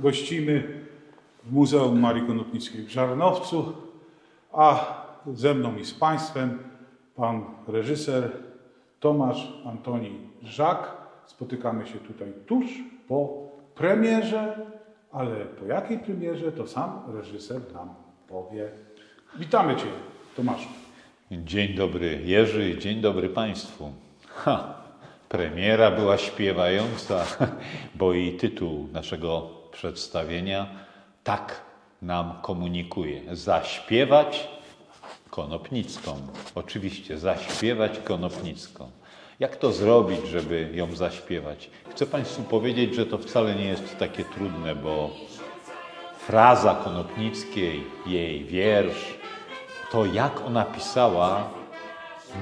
gościmy w Muzeum Marii Konopnickiej w Żarnowcu, a ze mną i z Państwem pan reżyser Tomasz Antoni Żak. Spotykamy się tutaj tuż po premierze, ale po jakiej premierze to sam reżyser nam powie. Witamy Cię, Tomaszu. Dzień dobry Jerzy, dzień dobry Państwu. Ha, premiera była śpiewająca, bo i tytuł naszego przedstawienia tak nam komunikuje. Zaśpiewać Konopnicką. Oczywiście, zaśpiewać Konopnicką. Jak to zrobić, żeby ją zaśpiewać? Chcę Państwu powiedzieć, że to wcale nie jest takie trudne, bo fraza Konopnickiej, jej wiersz, to jak ona pisała,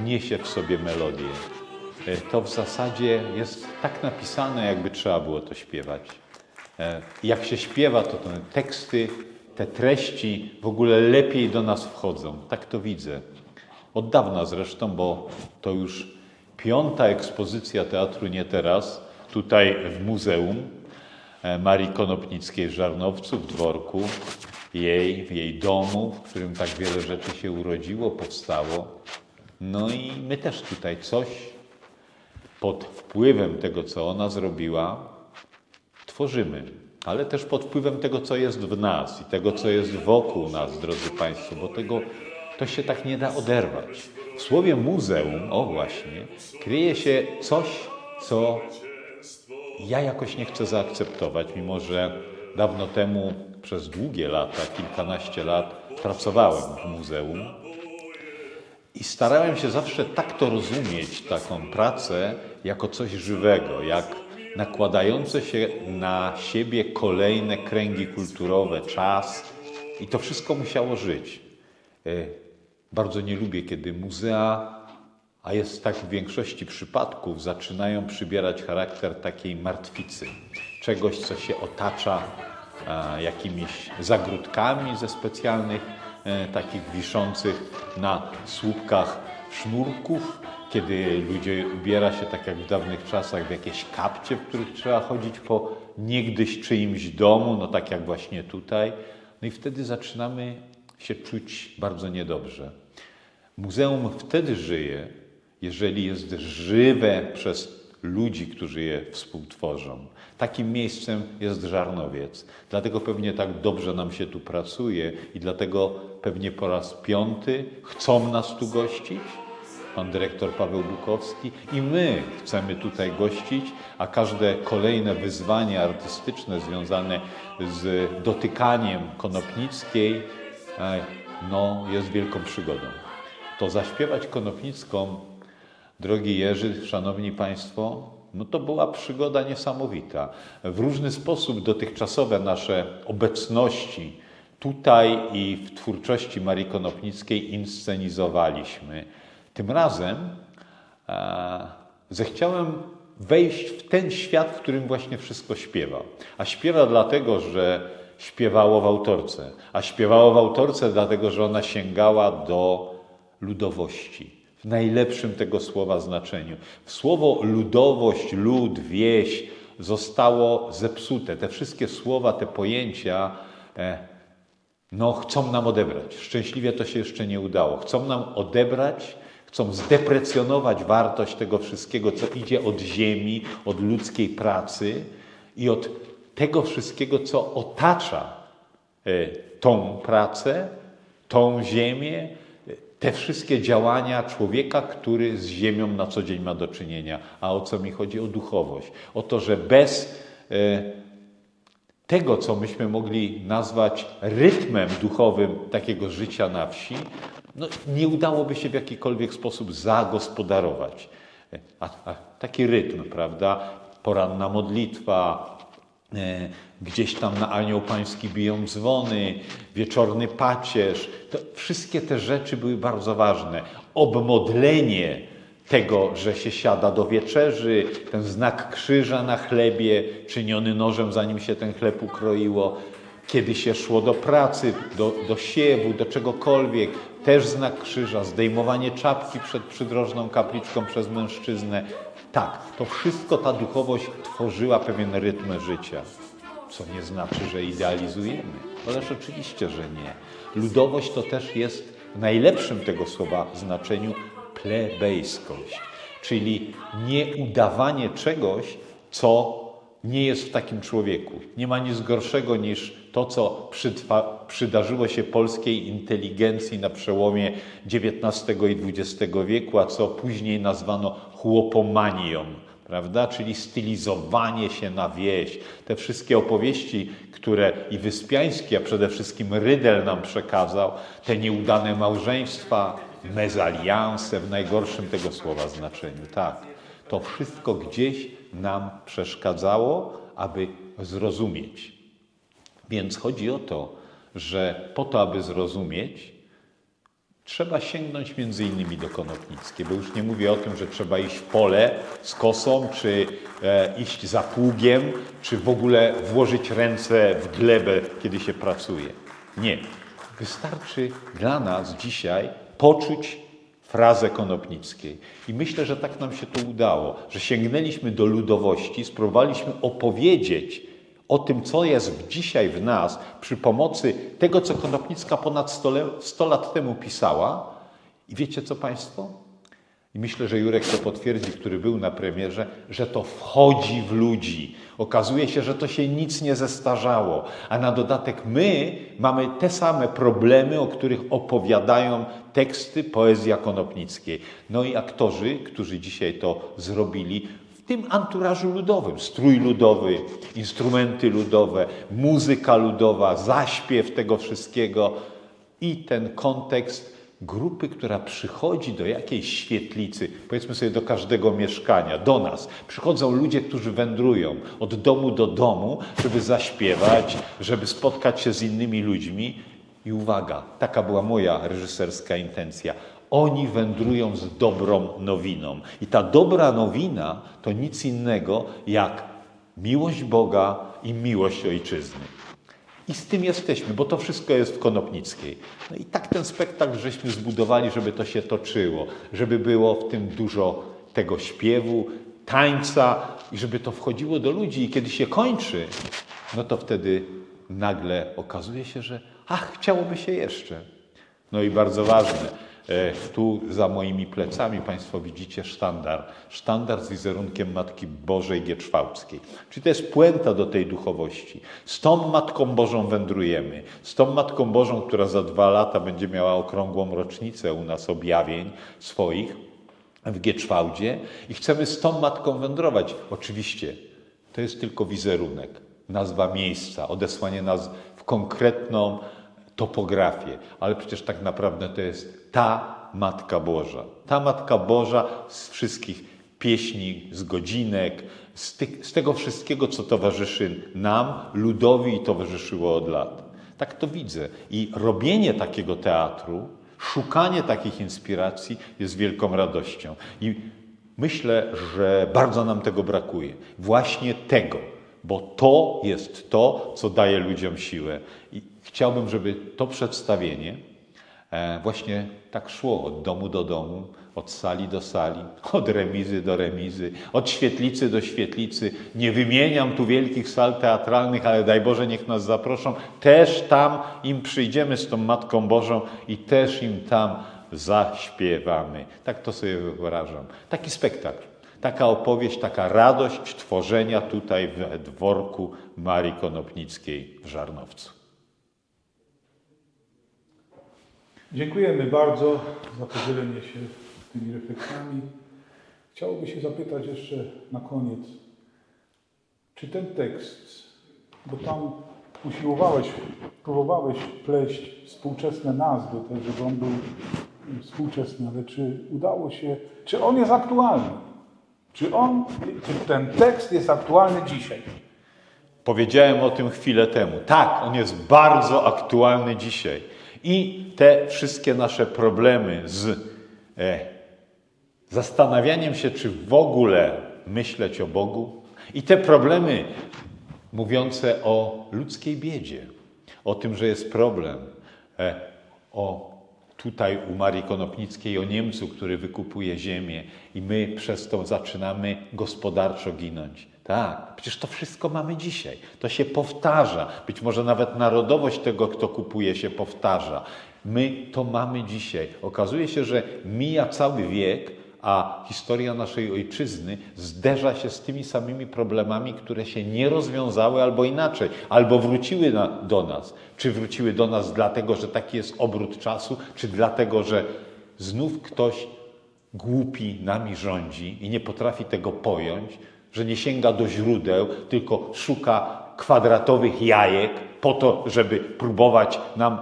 niesie w sobie melodię. E, To w zasadzie jest tak napisane, jakby trzeba było to śpiewać. E, Jak się śpiewa, to te teksty, te treści w ogóle lepiej do nas wchodzą. Tak to widzę. Od dawna zresztą, bo to już piąta ekspozycja teatru nie teraz, tutaj w muzeum e, Marii Konopnickiej Żarnowcu, w dworku jej, w jej domu, w którym tak wiele rzeczy się urodziło, powstało. No i my też tutaj coś pod wpływem tego, co ona zrobiła, tworzymy, ale też pod wpływem tego, co jest w nas i tego, co jest wokół nas, drodzy Państwo, bo tego to się tak nie da oderwać. W słowie muzeum, o właśnie, kryje się coś, co ja jakoś nie chcę zaakceptować, mimo że dawno temu, przez długie lata, kilkanaście lat, pracowałem w muzeum i starałem się zawsze tak to rozumieć, taką pracę, jako coś żywego, jak nakładające się na siebie kolejne kręgi kulturowe, czas i to wszystko musiało żyć. E, Bardzo nie lubię, kiedy muzea, a jest tak w większości przypadków, zaczynają przybierać charakter takiej martwicy, czegoś, co się otacza jakimiś zagródkami ze specjalnych, e, takich wiszących na słupkach sznurków, kiedy ludzie ubiera się tak jak w dawnych czasach w jakieś kapcie, w których trzeba chodzić po niegdyś czyimś domu, no tak jak właśnie tutaj. No i wtedy zaczynamy się czuć bardzo niedobrze. Muzeum wtedy żyje, jeżeli jest żywe przez ludzi, którzy je współtworzą. Takim miejscem jest Żarnowiec. Dlatego pewnie tak dobrze nam się tu pracuje i dlatego pewnie po raz piąty chcą nas tu gościć. Pan dyrektor Paweł Bukowski i my chcemy tutaj gościć, a każde kolejne wyzwanie artystyczne związane z dotykaniem Konopnickiej e, no, jest wielką przygodą. To zaśpiewać Konopnicką Drogi Jerzy, Szanowni Państwo, no to była przygoda niesamowita. W różny sposób dotychczasowe nasze obecności tutaj i w twórczości Marii Konopnickiej inscenizowaliśmy. Tym razem e, zechciałem wejść w ten świat, w którym właśnie wszystko śpiewa. A śpiewa dlatego, że śpiewało w autorce. A śpiewało w autorce dlatego, że ona sięgała do ludowości w najlepszym tego słowa znaczeniu. Słowo ludowość, lud, wieś zostało zepsute. Te wszystkie słowa, te pojęcia e, no, chcą nam odebrać. Szczęśliwie to się jeszcze nie udało. Chcą nam odebrać, chcą zdeprecjonować wartość tego wszystkiego, co idzie od ziemi, od ludzkiej pracy i od tego wszystkiego, co otacza e, tą pracę, tą ziemię, te wszystkie działania człowieka, który z ziemią na co dzień ma do czynienia. A o co mi chodzi? O duchowość. O to, że bez e, tego, co myśmy mogli nazwać rytmem duchowym takiego życia na wsi, no, nie udałoby się w jakikolwiek sposób zagospodarować. E, A, a taki rytm, prawda? Poranna modlitwa, Gdzieś tam na Anioł Pański biją dzwony, wieczorny pacierz. To wszystkie te rzeczy były bardzo ważne. Obmodlenie tego, że się siada do wieczerzy, ten znak krzyża na chlebie, czyniony nożem, zanim się ten chleb ukroiło, kiedy się szło do pracy, do, do siewu, do czegokolwiek, też znak krzyża, zdejmowanie czapki przed przydrożną kapliczką przez mężczyznę. Tak, to wszystko ta duchowość tworzyła pewien rytm życia. co nie znaczy, że idealizujemy. Ależ oczywiście, że nie. Ludowość to też jest w najlepszym tego słowa znaczeniu plebejskość, czyli nie udawanie czegoś, co nie jest w takim człowieku. Nie ma nic gorszego niż to, co przydarzyło się polskiej inteligencji na przełomie XIX i XX wieku, a co później nazwano chłopomanią, prawda? Czyli stylizowanie się na wieś. Te wszystkie opowieści, które i Wyspiański, a przede wszystkim Rydel nam przekazał, te nieudane małżeństwa, mezalianse w najgorszym tego słowa znaczeniu, tak. To wszystko gdzieś nam przeszkadzało, aby zrozumieć. Więc chodzi o to, że po to, aby zrozumieć, trzeba sięgnąć między innymi do Konopnickiej, bo już nie mówię o tym, że trzeba iść w pole z kosą, czy e, iść za pługiem, czy w ogóle włożyć ręce w glebę, kiedy się pracuje. Nie. Wystarczy dla nas dzisiaj poczuć frazę Konopnickiej. I myślę, że tak nam się to udało, że sięgnęliśmy do ludowości, spróbowaliśmy opowiedzieć o tym, co jest dzisiaj w nas przy pomocy tego, co Konopnicka ponad 100, le- 100 lat temu pisała. I wiecie co Państwo? I myślę, że Jurek to potwierdzi, który był na premierze, że to wchodzi w ludzi. Okazuje się, że to się nic nie zestarzało. A na dodatek my mamy te same problemy, o których opowiadają teksty poezja konopnickiej. No i aktorzy, którzy dzisiaj to zrobili, w tym anturażu ludowym, strój ludowy, instrumenty ludowe, muzyka ludowa, zaśpiew tego wszystkiego i ten kontekst grupy, która przychodzi do jakiejś świetlicy, powiedzmy sobie do każdego mieszkania, do nas. Przychodzą ludzie, którzy wędrują od domu do domu, żeby zaśpiewać, żeby spotkać się z innymi ludźmi. I uwaga, taka była moja reżyserska intencja. Oni wędrują z dobrą nowiną. I ta dobra nowina to nic innego jak miłość Boga i miłość ojczyzny. I z tym jesteśmy, bo to wszystko jest w Konopnickiej. No i tak ten spektakl żeśmy zbudowali, żeby to się toczyło, żeby było w tym dużo tego śpiewu, tańca i żeby to wchodziło do ludzi. I kiedy się kończy, no to wtedy nagle okazuje się, że ach, chciałoby się jeszcze. No i bardzo ważne, tu za moimi plecami Państwo widzicie sztandar. Sztandar z wizerunkiem Matki Bożej Gietrzwałckiej. Czyli to jest puenta do tej duchowości. Z tą Matką Bożą wędrujemy. Z tą Matką Bożą, która za dwa lata będzie miała okrągłą rocznicę u nas objawień swoich w Gieczwałdzie i chcemy z tą Matką wędrować. Oczywiście to jest tylko wizerunek, nazwa miejsca, odesłanie nas w konkretną topografię, ale przecież tak naprawdę to jest ta Matka Boża. Ta Matka Boża z wszystkich pieśni, z godzinek, z, z tego wszystkiego, co towarzyszy nam, ludowi i towarzyszyło od lat. Tak to widzę. I robienie takiego teatru, szukanie takich inspiracji jest wielką radością. I myślę, że bardzo nam tego brakuje. Właśnie tego, bo to jest to, co daje ludziom siłę. I chciałbym, żeby to przedstawienie e, właśnie tak szło od domu do domu, od sali do sali, od remizy do remizy, od świetlicy do świetlicy. Nie wymieniam tu wielkich sal teatralnych, ale daj Boże, niech nas zaproszą. Też tam im przyjdziemy z tą Matką Bożą i też im tam zaśpiewamy. Tak to sobie wyobrażam. Taki spektakl. Taka opowieść, taka radość tworzenia tutaj w dworku Marii Konopnickiej w Żarnowcu. Dziękujemy bardzo za podzielenie się tymi refleksjami. Chciałoby się zapytać jeszcze na koniec, czy ten tekst, bo tam usiłowałeś, próbowałeś pleść współczesne nazwy, też żeby on był współczesny, ale czy udało się, czy on jest aktualny? Czy on, czy ten tekst jest aktualny dzisiaj? Powiedziałem o tym chwilę temu. Tak, on jest bardzo aktualny dzisiaj. I te wszystkie nasze problemy z e, zastanawianiem się, czy w ogóle myśleć o Bogu, i te problemy mówiące o ludzkiej biedzie, o tym, że jest problem, e, o tutaj u Marii Konopnickiej o Niemcu, który wykupuje ziemię i my przez to zaczynamy gospodarczo ginąć. Tak, przecież to wszystko mamy dzisiaj. To się powtarza. Być może nawet narodowość tego, kto kupuje, się powtarza. My to mamy dzisiaj. Okazuje się, że mija cały wiek, a historia naszej ojczyzny zderza się z tymi samymi problemami, które się nie rozwiązały albo inaczej, albo wróciły na, do nas. Czy wróciły do nas dlatego, że taki jest obrót czasu, czy dlatego, że znów ktoś głupi nami rządzi i nie potrafi tego pojąć, że nie sięga do źródeł, tylko szuka kwadratowych jajek po to, żeby próbować nam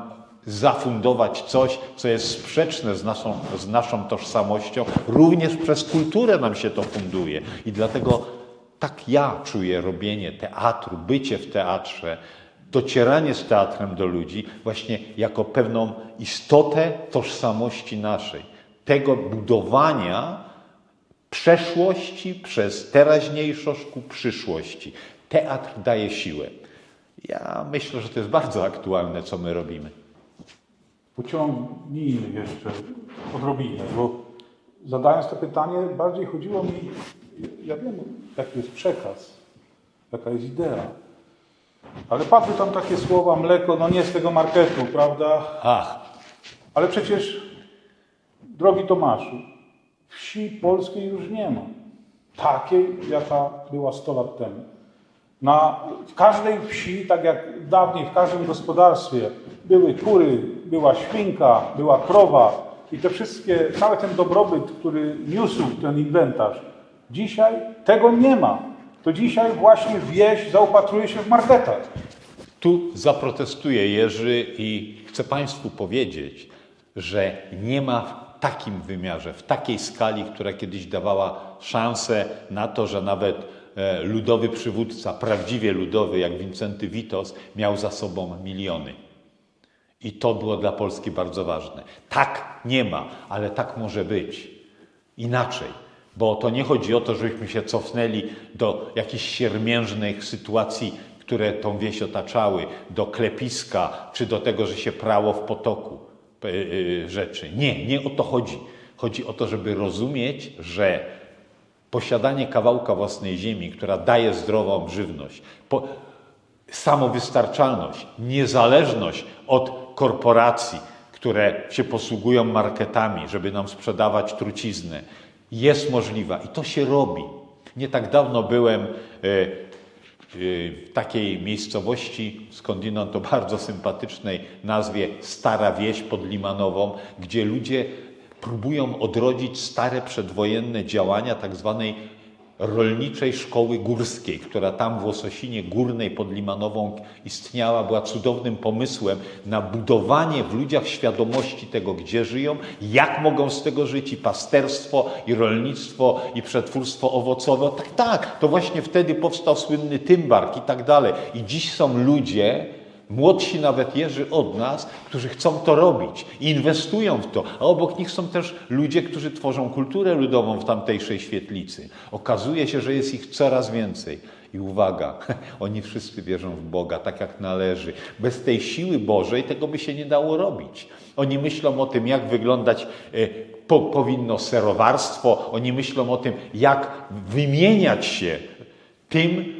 zafundować coś, co jest sprzeczne z naszą, z naszą tożsamością. Również przez kulturę nam się to funduje. I dlatego tak ja czuję robienie teatru, bycie w teatrze, docieranie z teatrem do ludzi właśnie jako pewną istotę tożsamości naszej. Tego budowania przeszłości przez teraźniejszość ku przyszłości. Teatr daje siłę. Ja myślę, że to jest bardzo aktualne, co my robimy. Pociągnijmy jeszcze odrobinę, bo zadając to pytanie, bardziej chodziło mi, ja wiem, jaki jest przekaz, jaka jest idea, ale padły tam takie słowa, mleko, no nie z tego marketu, prawda? Ach, Ale przecież, drogi Tomaszu, wsi polskiej już nie ma. Takiej, jaka była 100 lat temu. Na, w każdej wsi, tak jak dawniej, w każdym gospodarstwie były kury, była świnka, była krowa i te wszystkie, cały ten dobrobyt, który niósł ten inwentarz. Dzisiaj tego nie ma. To dzisiaj właśnie wieś zaopatruje się w marketach. Tu zaprotestuje Jerzy i chcę Państwu powiedzieć, że nie ma takim wymiarze, w takiej skali, która kiedyś dawała szansę na to, że nawet e, ludowy przywódca, prawdziwie ludowy, jak Wincenty Witos, miał za sobą miliony. I to było dla Polski bardzo ważne. Tak nie ma, ale tak może być. Inaczej. Bo to nie chodzi o to, żebyśmy się cofnęli do jakichś siermiężnych sytuacji, które tą wieś otaczały, do klepiska, czy do tego, że się prało w potoku rzeczy. Nie, nie o to chodzi. Chodzi o to, żeby rozumieć, że posiadanie kawałka własnej ziemi, która daje zdrową żywność, po, samowystarczalność, niezależność od korporacji, które się posługują marketami, żeby nam sprzedawać truciznę, jest możliwa i to się robi. Nie tak dawno byłem e, e, w takiej miejscowości, skądinąd o bardzo sympatycznej nazwie Stara Wieś pod Limanową, gdzie ludzie próbują odrodzić stare przedwojenne działania tak zwanej rolniczej szkoły górskiej, która tam w Łososinie Górnej pod Limanową istniała, była cudownym pomysłem na budowanie w ludziach świadomości tego, gdzie żyją, jak mogą z tego żyć i pasterstwo, i rolnictwo, i przetwórstwo owocowe. Tak, tak, to właśnie wtedy powstał słynny Tymbark i tak dalej. I dziś są ludzie, młodsi nawet Jerzy od nas, którzy chcą to robić i inwestują w to, a obok nich są też ludzie, którzy tworzą kulturę ludową w tamtejszej świetlicy. Okazuje się, że jest ich coraz więcej. I uwaga, oni wszyscy wierzą w Boga, tak jak należy. Bez tej siły Bożej tego by się nie dało robić. Oni myślą o tym, jak wyglądać e, po, powinno serowarstwo, oni myślą o tym, jak wymieniać się tym,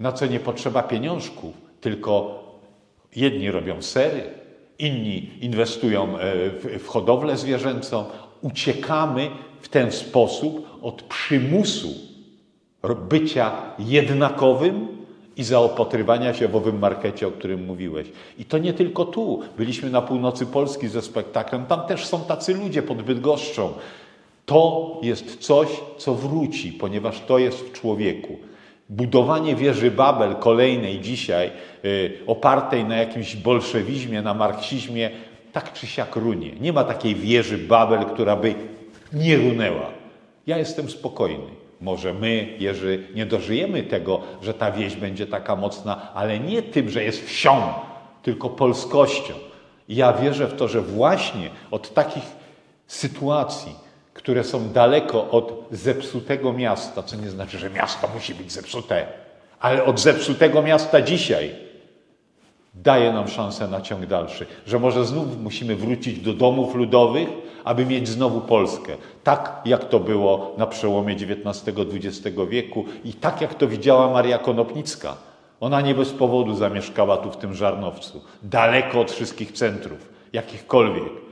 na co nie potrzeba pieniążków, tylko Jedni robią sery, inni inwestują e, w, hodowlę zwierzęcą. Uciekamy w ten sposób od przymusu bycia jednakowym i zaopatrywania się w owym markecie, o którym mówiłeś. I to nie tylko tu. Byliśmy na północy Polski ze spektaklem. Tam też są tacy ludzie pod Bydgoszczą. To jest coś, co wróci, ponieważ to jest w człowieku. Budowanie wieży Babel kolejnej dzisiaj, y, opartej na jakimś bolszewizmie, na marksizmie, tak czy siak runie. Nie ma takiej wieży Babel, która by nie runęła. Ja jestem spokojny. Może my, Jerzy, nie dożyjemy tego, że ta wieś będzie taka mocna, ale nie tym, że jest wsią, tylko polskością. I ja wierzę w to, że właśnie od takich sytuacji, które są daleko od zepsutego miasta, co nie znaczy, że miasto musi być zepsute, ale od zepsutego miasta dzisiaj daje nam szansę na ciąg dalszy, że może znów musimy wrócić do domów ludowych, aby mieć znowu Polskę. Tak jak to było na przełomie XIX-XX wieku i tak jak to widziała Maria Konopnicka. Ona nie bez powodu zamieszkała tu w tym Żarnowcu, daleko od wszystkich centrów, jakichkolwiek.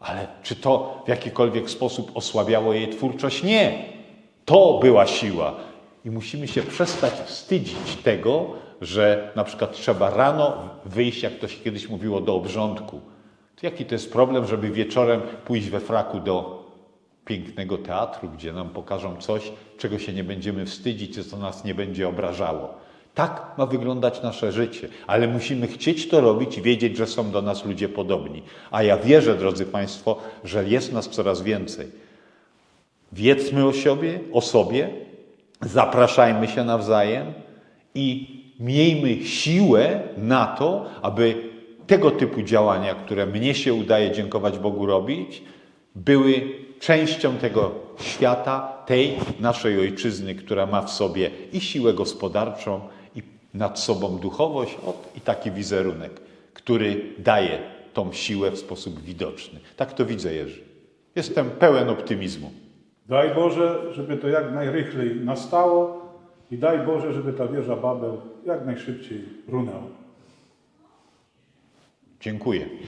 Ale czy to w jakikolwiek sposób osłabiało jej twórczość? Nie. To była siła. I musimy się przestać wstydzić tego, że na przykład trzeba rano wyjść, jak to się kiedyś mówiło, do obrządku. To jaki to jest problem, żeby wieczorem pójść we fraku do pięknego teatru, gdzie nam pokażą coś, czego się nie będziemy wstydzić, co nas nie będzie obrażało. Tak ma wyglądać nasze życie, ale musimy chcieć to robić i wiedzieć, że są do nas ludzie podobni. A ja wierzę, drodzy Państwo, że jest nas coraz więcej. Wiedzmy o sobie, o sobie, zapraszajmy się nawzajem i miejmy siłę na to, aby tego typu działania, które mnie się udaje dziękować Bogu robić, były częścią tego świata, tej naszej ojczyzny, która ma w sobie i siłę gospodarczą, nad sobą duchowość, i taki wizerunek, który daje tą siłę w sposób widoczny. Tak to widzę, Jerzy. Jestem pełen optymizmu. Daj Boże, żeby to jak najrychlej nastało i daj Boże, żeby ta wieża Babel jak najszybciej runęła. Dziękuję.